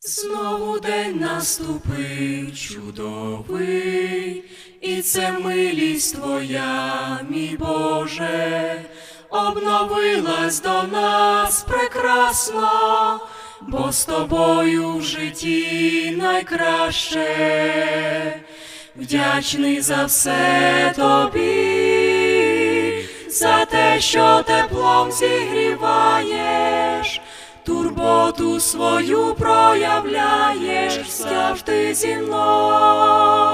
Знову день наступив чудовий, і це милість Твоя, мій Боже, обновилась до нас прекрасно, бо з тобою в житті найкраще, вдячний за все тобі, за те, що теплом зігріваєш турботу свою проявляєш завжди зі мною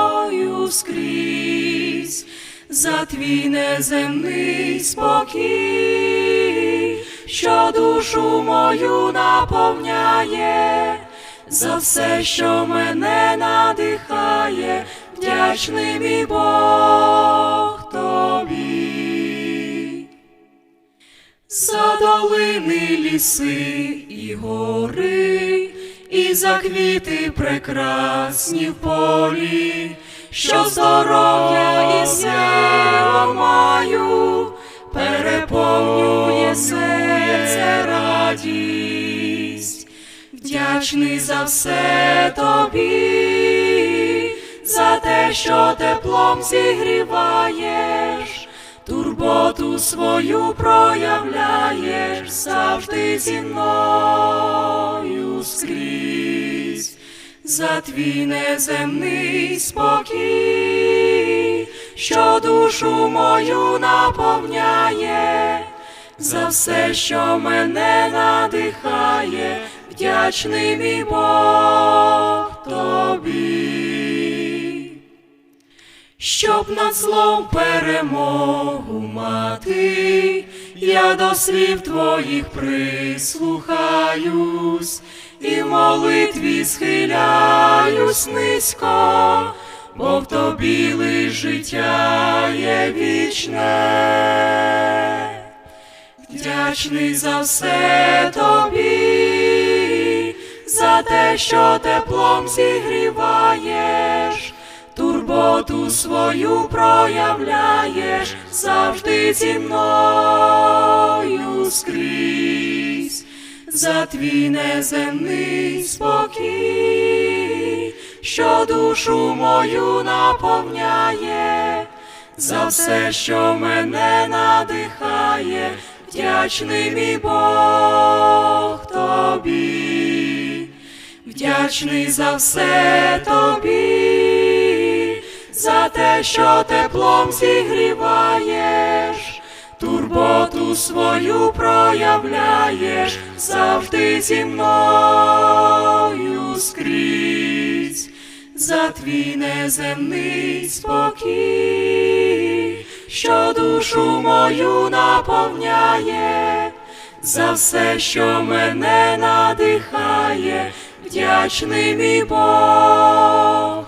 скрізь, за твій неземний спокій, що душу мою наповняє, за все, що мене надихає, вдячний мій Бог За долини ліси і гори, і за квіти прекрасні в полі, що здоров'я і сила маю, переповнює серце радість, вдячний за все тобі, за те, що теплом зігріваєш турботу свою проявляєш завжди зі мною скрізь, за твій неземний спокій, що душу мою наповняє, за все, що мене надихає, вдячний мій Бог тобі щоб над злом перемогу мати, я до слів твоїх прислухаюсь, і в молитві схиляюсь низько, бо в тобі лиш життя є вічне. Вдячний за все тобі, за те, що теплом зігріваєш, турботу свою проявляєш завжди зі мною скрізь, за твій неземний спокій, що душу мою наповняє, за все, що мене надихає, вдячний мій Бог тобі, вдячний за все тобі, за те, що теплом зігріваєш, турботу свою проявляєш завжди зі мною скрізь, за твій неземний спокій, що душу мою наповняє, за все, що мене надихає, вдячний мій Бог